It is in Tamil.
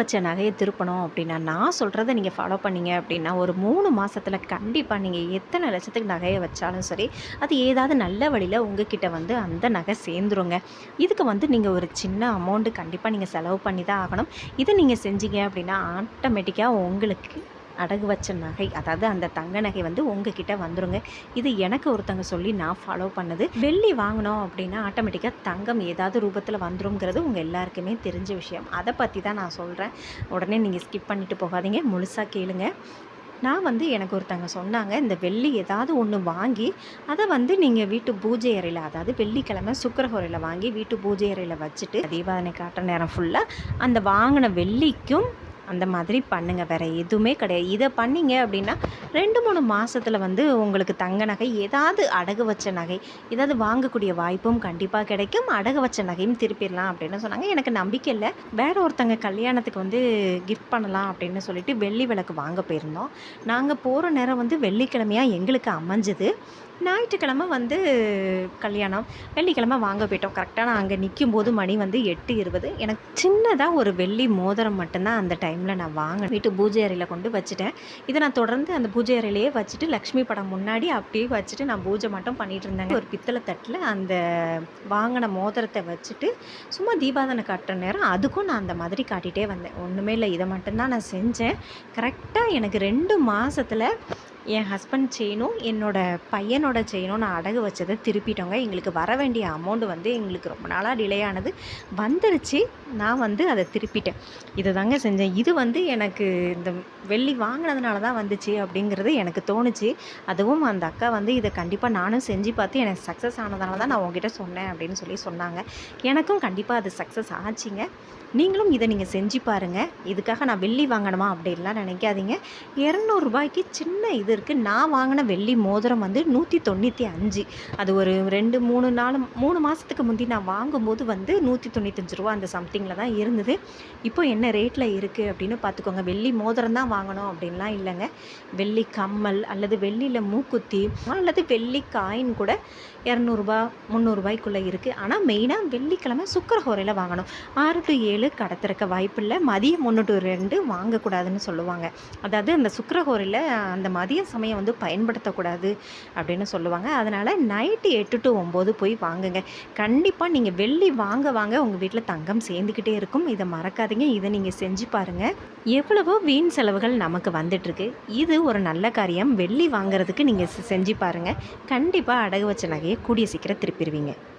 வச்ச நகையை திருப்பணும் அப்படின்னா நான் சொல்கிறத நீங்கள் ஃபாலோ பண்ணீங்க அப்படின்னா ஒரு மூணு மாதத்தில் கண்டிப்பாக நீங்கள் எத்தனை லட்சத்துக்கு நகையை வச்சாலும் சரி அது ஏதாவது நல்ல வழியில் உங்ககிட்ட வந்து அந்த நகை சேர்ந்துருங்க. இதுக்கு வந்து நீங்கள் ஒரு சின்ன அமௌண்ட்டு கண்டிப்பாக நீங்கள் செலவு பண்ணி தான் ஆகணும். இதை நீங்கள் செஞ்சீங்க அப்படின்னா ஆட்டோமேட்டிக்காக உங்களுக்கு அடகு வச்ச நகை அதாவது அந்த தங்க நகை வந்து உங்ககிட்ட வந்துருங்க. இது எனக்கு ஒருத்தங்க சொல்லி நான் ஃபாலோ பண்ணது. வெள்ளி வாங்கினோம் அப்படின்னா ஆட்டோமேட்டிக்காக தங்கம் ஏதாவது ரூபத்தில் வந்துருங்கிறது உங்கள் எல்லாருக்குமே தெரிஞ்ச விஷயம். அதை பற்றி தான் நான் சொல்கிறேன் உடனே நீங்கள் ஸ்கிப் பண்ணிட்டு போகாதீங்க. முழுசாக கேளுங்க. நான் வந்து எனக்கு ஒருத்தங்க சொன்னாங்க இந்த வெள்ளி ஏதாவது ஒன்று வாங்கி அதை வந்து நீங்கள் வீட்டு பூஜை அறையில் அதாவது வெள்ளிக்கிழமை சுக்கரஹோரையில் வாங்கி வீட்டு பூஜை அறையில் வச்சுட்டு தீபாவளி காட்டுற நேரம் ஃபுல்லாக அந்த வாங்கின வெள்ளிக்கும் அந்த மாதிரி பண்ணுங்கள் வேறு எதுவுமே கிடையாது. இதை பண்ணீங்க அப்படின்னா ரெண்டு மூணு மாதத்தில் வந்து உங்களுக்கு தங்க நகை ஏதாவது அடகு வச்ச நகை ஏதாவது வாங்கக்கூடிய வாய்ப்பும் கண்டிப்பாக கிடைக்கும். அடகு வச்ச நகையும் திருப்பிடலாம் அப்படின்னு சொன்னாங்க. எனக்கு நம்பிக்கை இல்லை. வேற ஒருத்தங்க கல்யாணத்துக்கு வந்து கிஃப்ட் பண்ணலாம் அப்படின்னு சொல்லிட்டு வெள்ளி விளக்கு வாங்க போயிருந்தோம். நாங்கள் போகிற நேரம் வந்து வெள்ளிக்கிழமையாக எங்களுக்கு அமைஞ்சது. ஞாயிற்றுக்கிழமை வந்து கல்யாணம் வெள்ளிக்கிழமை வாங்க போயிட்டோம். கரெக்டாக நான் அங்கே நிற்கும் போது மணி வந்து எட்டு இருபது. எனக்கு சின்னதாக ஒரு வெள்ளி மோதிரம் மட்டும்தான் அந்த டைமில் நான் வாங்கினேன். வீட்டு பூஜை அறையில் கொண்டு வச்சுட்டேன். இதை நான் தொடர்ந்து அந்த பூஜை அறையிலேயே வச்சுட்டு லக்ஷ்மி படம் முன்னாடி அப்படியே வச்சுட்டு நான் பூஜை மட்டும் பண்ணிட்டு இருந்தேங்க. ஒரு பித்தளை தட்டில் அந்த வாங்கின மோதிரத்தை வச்சுட்டு சும்மா தீபாதனை காட்டுற நேரம் அதுக்கும் நான் அந்த மாதிரி காட்டிகிட்டே வந்தேன். ஒன்றுமே இல்லை இதை மட்டும்தான் நான் செஞ்சேன். கரெக்டாக எனக்கு ரெண்டு மாதத்தில் என் ஹஸ்பண்ட் செயினும் என்னோடய பையனோட செயினும் நான் அடகு வச்சதை திருப்பிட்டோங்க. எங்களுக்கு வர வேண்டிய அமௌண்ட் வந்து எங்களுக்கு ரொம்ப நாளாக டிலே ஆனது. வந்துருச்சு. நான் வந்து அதை திருப்பிட்டேன். இதை தாங்க செஞ்சேன். இது வந்து எனக்கு இந்த வெள்ளி வாங்கினதுனால தான் வந்துச்சு அப்படிங்கிறது எனக்கு தோணுச்சு. அதுவும் அந்த அக்கா வந்து இதை கண்டிப்பாக நானும் செஞ்சு பார்த்து எனக்கு சக்ஸஸ் ஆனதுனால தான் நான் உங்ககிட்ட சொன்னேன் அப்படின்னு சொல்லி சொன்னாங்க. எனக்கும் கண்டிப்பாக அது சக்ஸஸ் ஆச்சுங்க. நீங்களும் இதை நீங்கள் செஞ்சு பாருங்கள் இதுக்காக நான் வெள்ளி வாங்கணுமா அப்படின்லாம் நினைக்காதீங்க. இரநூறுபாய்க்கு சின்ன இது இருக்குது நான் வாங்கின வெள்ளி மோதிரம் வந்து நூற்றி தொண்ணூற்றி அஞ்சு. அது ஒரு ரெண்டு மூணு நாள் மூணு மாதத்துக்கு முந்தி நான் வாங்கும்போது வந்து நூற்றி தொண்ணூத்தஞ்சு ரூபா அந்த சம்திங்கில் தான் இருந்தது. இப்போ என்ன ரேட்டில் இருக்குது அப்படின்னு பார்த்துக்கோங்க. வெள்ளி மோதிரம் தான் வாங்கணும் அப்படின்லாம் இல்லைங்க. வெள்ளி கம்மல் அல்லது வெள்ளியில் மூக்குத்தி அல்லது வெள்ளி காயின் கூட இரநூறுபா முந்நூறுபாய்க்குள்ளே இருக்குது ஆனால் மெயினாக வெள்ளிக்கிழமை சுக்கரஹோரையில் வாங்கணும். ஆறு டு ஏழு கடத்திறக்க வாய்ப்பில்லை. மதியம் ஒன்று டு ரெண்டு வாங்கக்கூடாதுன்னு சொல்லுவாங்க. அதாவது அந்த சுக்கரஹோரையில் அந்த மதியம் சமயம் வந்து பயன்படுத்தக்கூடாது அப்படின்னு சொல்லுவாங்க. அதனால் நைட்டு எட்டு டு ஒம்பது போய் வாங்குங்க. கண்டிப்பாக நீங்கள் வெள்ளி வாங்க வாங்க உங்கள் வீட்டில் தங்கம் சேர்ந்துக்கிட்டே இருக்கும். இதை மறக்காதீங்க. இதை நீங்கள் செஞ்சு பாருங்கள் எவ்வளவோ வீண் செலவுகள் நமக்கு வந்துட்டுருக்கு. இது ஒரு நல்ல காரியம். வெள்ளி வாங்குறதுக்கு நீங்கள் செஞ்சு பாருங்கள் கண்டிப்பாக அடகு வச்ச நகையை கூடிய சீக்கிரம் திருப்பிடுவீங்க.